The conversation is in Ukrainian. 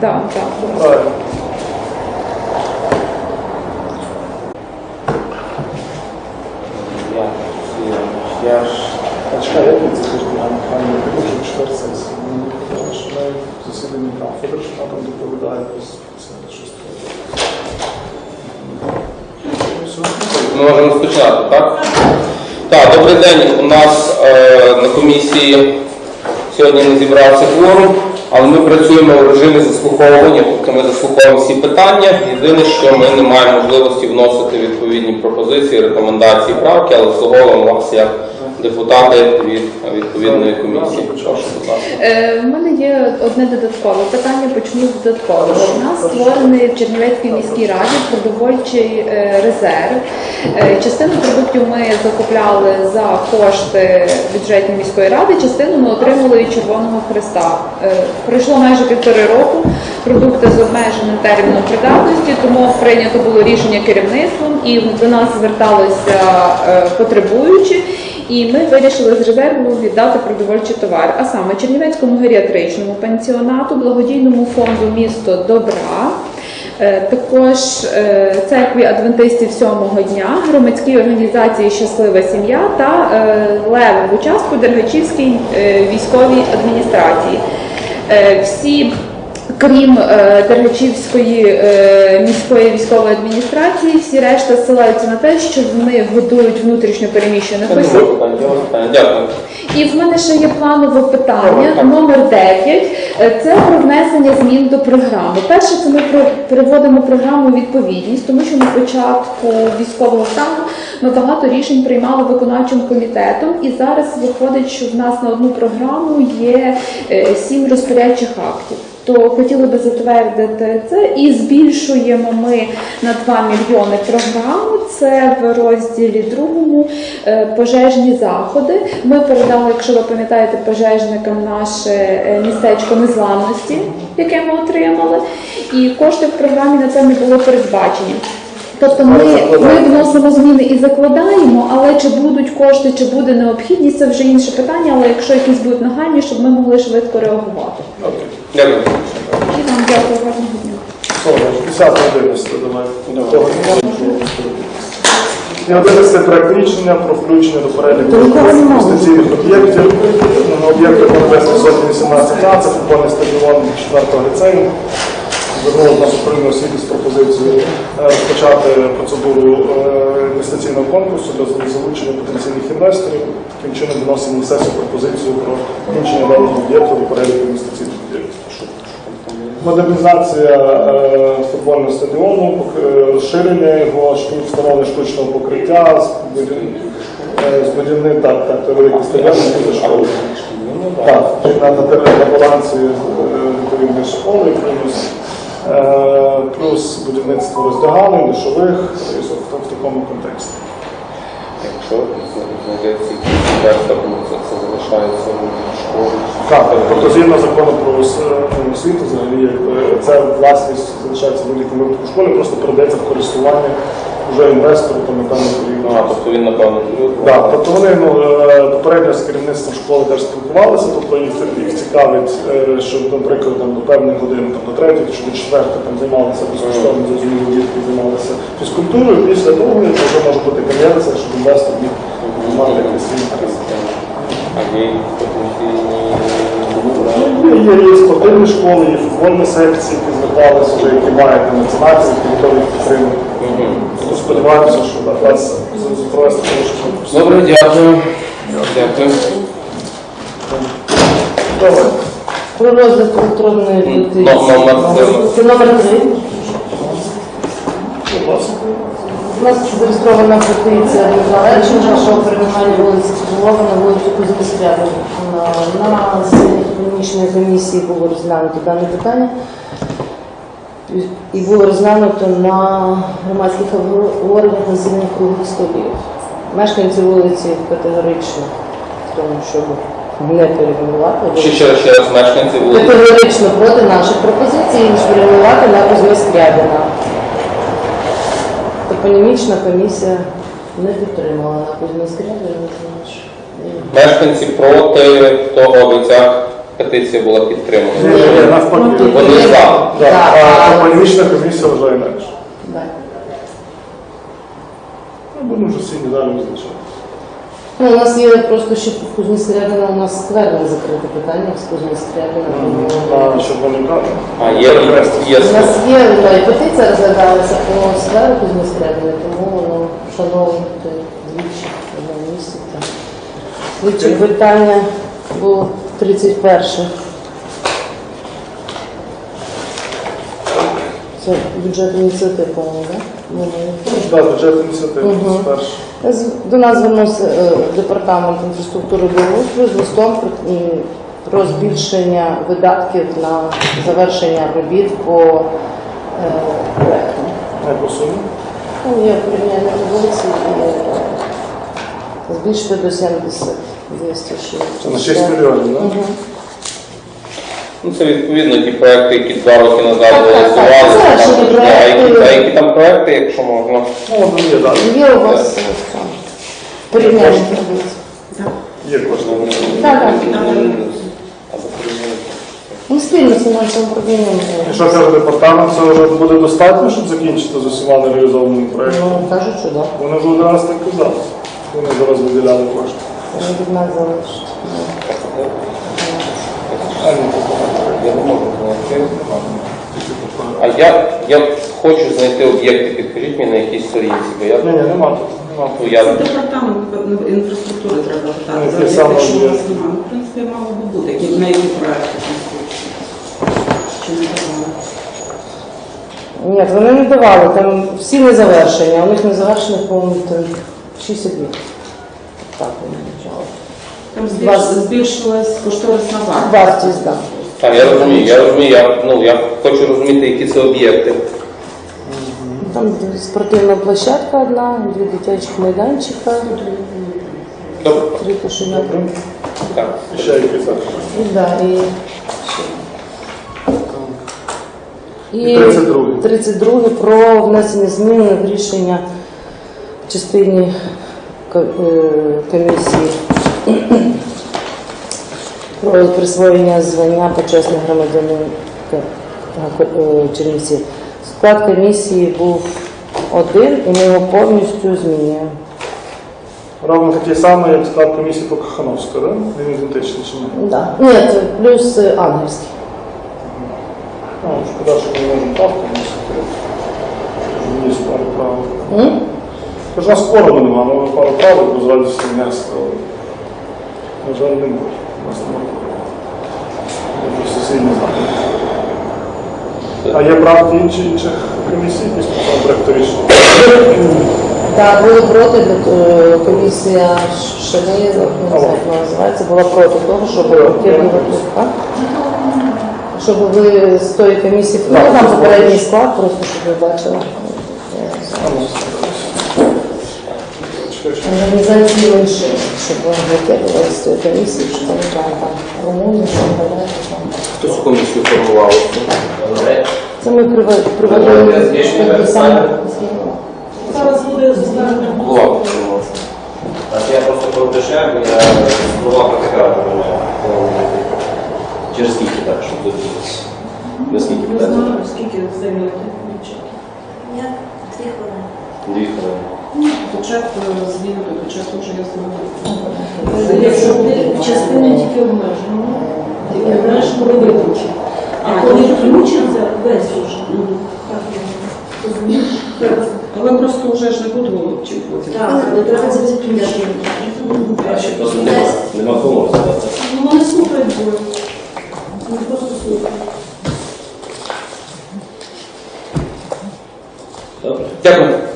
Так, так. Я, ж як це сесії. Мені кафедри, що там доповідає щось. Ми можемо розпочинати, так? Так, добрий день. У нас е, на комісії сьогодні не зібрався кворум, але ми працюємо в режимі заслуховування, тобто ми заслуховуємо всі питання. Єдине, що ми не маємо можливості вносити відповідні пропозиції, рекомендації, правки, але заслуговуємо вас як депутати від відповідної комісії. Прошу, будь ласка. Е, В мене є одне додаткове питання, почну з додаткового. У нас створений в Чернівецькій міській раді продовольчий е, резерв. Е, Частину продуктів ми закупляли за кошти бюджетної міської ради, частину ми отримали від Червоного Христа. Пройшло майже півтори року. Продукти з обмеженим терміном придатності, тому прийнято було рішення керівництвом і до нас зверталися потребуючі. І ми вирішили з резерву віддати продовольчий товар, а саме Чернівецькому геріатричному пансіонату, благодійному фонду Місто Добра. е, Також е, церкві адвентистів сьомого дня, громадській організації Щаслива сім'я та е, левову частку Дергачівській військовій адміністрації. Всі Крім е, Дергачівської е, міської військової адміністрації, всі решта ссилаються на те, що вони готують внутрішньо переміщених осіб. Дякую. І в мене ще є планове питання номер 9. Е, Це про внесення змін до програми. Перше, це ми приводимо програму у відповідність, тому що на початку військового стану ми багато рішень приймали виконавчим комітетом, і зараз виходить, що в нас на одну програму є сім розпорядчих актів. То хотіли би затвердити це і збільшуємо ми на 2 мільйони програму. Це в розділі другому е, пожежні заходи. Ми передали, якщо ви пам'ятаєте, пожежникам наше е, містечко незламності, яке ми отримали, і кошти в програмі на це не були передбачені. Тобто ми, ми вносимо зміни і закладаємо, але чи будуть кошти, чи буде необхідність, це вже інше питання. Але якщо якісь будуть нагальні, щоб ми могли швидко реагувати. Дякую. І вам дякую гарного дня. Все, 10 11 давай. Того не можна. І 11 проект рішення про включення до переліку інвестиційних об'єктів на об'єкти Сотні 18 це футбольний стадіон 4 ліцею. Звернули нас управління освіти з пропозицією е, розпочати процедуру інвестиційного конкурсу для залучення потенційних інвесторів. Таким чином виносимо на сесію пропозицію про включення даного об'єкту до переліку інвестиційних об'єктів. Модернізація е, футбольного стадіону, е, розширення його, встановлення штучного покриття, з будів- з будівним так, так, великий стадіон, буде школи. Так, на, на, на балансі відповідної школи, плюс, плюс будівництво роздягалень, нишових тобто в, такому контексті. Якщо знайдеться інвестор, ну, це, залишається в школі. Так, тобто згідно закону про ну, освіту, взагалі, це власність залишається в будь-якому випадку в школі, просто передається в користування вже інвестору, то напевно а, тобто він, напевно, Так, тобто вони ну, е, попередньо з керівництвом школи теж спілкувалися, тобто їх, їх цікавить, е, що, наприклад, там, до певної години, там, до третьої чи до четвертої там, займалися безкоштовно, зрозуміло, дітки займалися фізкультурою, після того вже може бути комерція, щоб інвестор міг мати якийсь свій інтерес. А є потенційні Ну, Є, є, спортивні школи, є футбольні секції, які зверталися вже, які мають на меценації, які готові їх підтримати. Сподіваємося, що так, нас з- з- провести хороший конкурс. Добре, дякую. Дякую. Добре. Про розгляд електронної три. Це номер три. У нас зареєстрована петиція Дмитра Левченка, що перейменування вулиці Козлова на вулицю Кузькостряду. На засіданні економічної комісії було розглянуто дане питання. І було розглянуто на громадських обговореннях на засіданні круглих столів. Мешканці вулиці категорично в тому, щоб не перейменувати. Ще ще раз, ще раз мешканці вулиці. Категорично проти наших пропозицій ніж перейменувати на Кузьми Скрябіна. Топонімічна комісія не підтримала на Кузьми Скрябіна. Мешканці проти того, аби ця петиція була підтримана. Ні, ні, ні, навпаки. Ну, тут Вони за. Да, Да, А а- комісія вважає інакше. Да. Ну, будемо вже всі далі визначати. Ну, у нас є просто ще в Кузьмі Скрябіна, у нас скверне закрите питання з тому- А що вони кажуть? А є, є, У нас є ну, і петиція розглядалася по скверу Кузьмі Скрябіна, тому воно шановне двічі в одному місці. так. Слідче питання було 31. Це бюджет ініціатив, по-моєму, так? Так, бюджет Мгм. З- До нас звернувся е, департамент інфраструктури благоустрою з листом про, м, про збільшення видатків на завершення робіт по е, проекту. Не по сумі. Ну, є порівняння вулиці і е, збільшити до 70. 260. Це на 6 мільйонів, так? Ну, це відповідно ті проекти, які два роки назад Так, так, так. голосували. Це Там, наші а, які, які там проекти, якщо можна? Ну, вони є, так. Є у вас е, там порівняння? Є кошти. Так, так. Або. Ми спільно з фінансовим управлінням. І що каже департамент, це вже буде достатньо, щоб закінчити з усіма нереалізованими проєктами? Ну, кажуть, що так. Вони вже один раз так казали. Вони зараз виділяли кошти. Вони від нас залишать. Я не можу знайти. А я, я хочу знайти об'єкти, підкажіть мені на якійсь сторінці, бо я, Ні, ні, нема тут. Нема. ну, я Департамент ну, інфраструктури треба Ну, питати. яке Зараз, саме якщо у є? немає, ну, в принципі, мало би бути, які, на які проекти. Чи не давали? Ні, вони не давали, там всі не завершені, а у них не завершених, по-моєму, 6 об'єктів. Так, вони почали. Там збільш- збільшилась кошторисна вартість. Вартість, так. Так, я розумію, я розумію, я, ну, я хочу розуміти, які це об'єкти. Там спортивна площадка одна, дві дитячих майданчика, Добре, три кошенята. так. І ще. І, да, і, І 32. 32 про внесення змін в рішення частині е, комісії про присвоєння звання почесний громадянин е, Чернівців. Склад комісії був один, і ми його повністю змінюємо. Ровно такий самий, як склад комісії по Кахановську, так? Він ідентичний чи ні? Да. Ні, це плюс е, ангельський. Ну, шкода, що ми можемо правку вносити. Мені пару правил. Нас спору нема, ми пару правил без радості внести, але, на жаль, не може. У нас немає. Просто сильно знаємо. А є правки інші, інших комісій, якісь по цьому проекту рішення? Так, були проти е, комісія Шевея, не знаю, як вона називається, була проти того, щоб об'єднувати, так? Щоб ви з тої комісії, ну там попередній склад, просто щоб ви бачили. Ну, чекай, чекай. Організації інші, щоб ви блокували з тої комісії, що там там, там Румунія, там там. Хто цю комісію формував? Це ми прив- приводили такі. Зараз буде звернення. Голова формував. Я просто продешев, я голова протикав Через скільки так, щоб додивитися? Наскільки Не питання? знаю, скільки. Дві хвилини. Дві хвилини. Хоча б звільнити, хоча служення сьогодні. Якщо частина тільки обмежена, обмежено виключено. А коли включиться, весь уже. Розумієш? Але просто вже ж не буду очікувати. Так, не треба це відключити. А ще просто нема, кого кому. Ну, не слухають було. Ми просто слухаємо. Добре. Дякую.